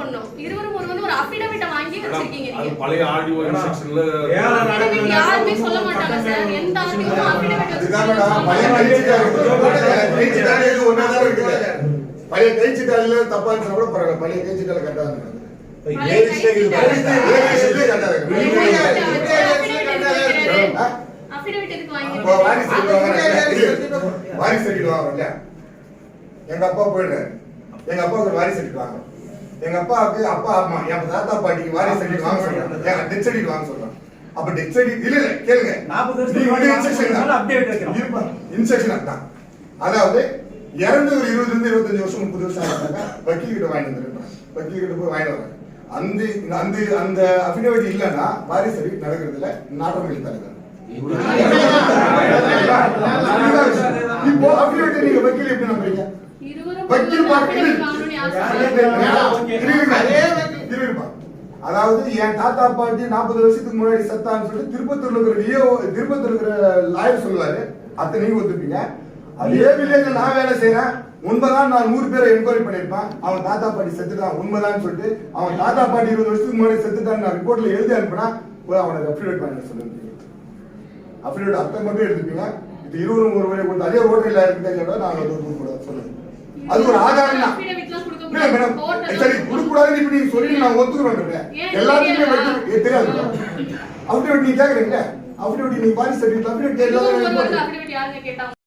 பண்ணோம். இருவரும் ஒரு வந்து ஒரு அபிடவிட்ட வாங்கி வச்சிருக்கீங்க. அது நீங்க பழைய ஆடியோ செக்ஷன்ல affidavit யாருமே சொல்ல மாட்டாங்க சார். எந்த ஆர்டியும் அபிடவிட் அதுதான்டா, பழைய கைச்சிட்டாரு. கைச்சிட்டாரு இது ஒண்ணாதான் இருக்குது. பழைய தப்பா கூட பரவாயில்ல. கரெக்டா இருக்கு வாரிசு வாங்கி இல்லையா? எங்க அப்பா போயிடுறாரு. எங்க அப்பாவுக்கு ஒரு வாரிசு வாங்குறோம் எங்க அப்பாவுக்கு அப்பா அம்மா என் தாத்தா பாட்டிக்கு வாரிசு எடுத்து வாங்க சொல்றாங்க ஏங்க டெத் சர்டிஃபிகேட் வாங்க சொல்றாங்க அப்ப டெத் சர்டிஃபிகேட் இல்ல இல்ல கேளுங்க நீங்க வந்து வாங்க தான். update வைக்கிறோம். இருப்பா, instruction அதான். அதாவது இறந்து ஒரு இருபதுல இருந்து இருபத்தஞ்சு வருஷம் முப்பது வருஷம் ஆகிட்டாங்க வக்கீல் கிட்ட வாங்கிட்டு வந்துருப்பாங்க வக்கீல் கிட்ட போய் வாங்கிட்டு வராங்க அந்த அந்த அந்த அபிடவிட் இல்லைன்னா வாரிசு சர்டிஃபிகேட் நடக்கிறது இல்ல நாட்டம் எழுத்தாங்க இப்போ அபிடவிட் நீங்க வக்கீல் எப்படி நம்புறீங்க இருவரும் வக்கீல் பார்க்க affidavit வாங்கணும்னு ஆசை இருப்பா. அதாவது என் தாத்தா பாட்டி நாற்பது வருஷத்துக்கு முன்னாடி சத்தான்னு சொல்லிட்டு திருப்பத்தூர்ல இருக்கிற வியோ திருப்பத்தூர்ல இருக்கிற லாயர் சொல்லுவாரு. அத்தனை நீங்க ஒத்துப்பீங்க. அதே வில்லேஜ்ல நான் வேலை செய்யறேன் உண்மைதான் நான் நூறு பேரை என்கொயரி பண்ணிருப்பேன் அவன் தாத்தா பாட்டி செத்துட்டான். உண்மைதான் சொல்லிட்டு அவன் தாத்தா பாட்டி இருபது வருஷத்துக்கு முன்னாடி செத்துட்டான் நான் ரிப்போர்ட்ல எழுதி அனுப்பினா போய் அவனை அப்டேட் பண்ண சொல்லுங்க. அப்டேட் அர்த்தம் மட்டும் எடுத்துப்பீங்க. இது இருவரும் ஒரு வரை கொடுத்து அதே ஓட்டரில் இருக்கிறத நான் வந்து கொடுக்கூடாது அது ஒரு ஆதாரம் தான். மேடம் சரி கொடுக்கூடாதுன்னு இப்ப நீங்க சொல்லி நான் எல்லாத்துக்குமே தெரியாதா? வைக்க தெரியாது அப்டேட் நீங்க கேக்குறீங்க அப்டேட் நீங்க பாரி சர்டிஃபிகேட்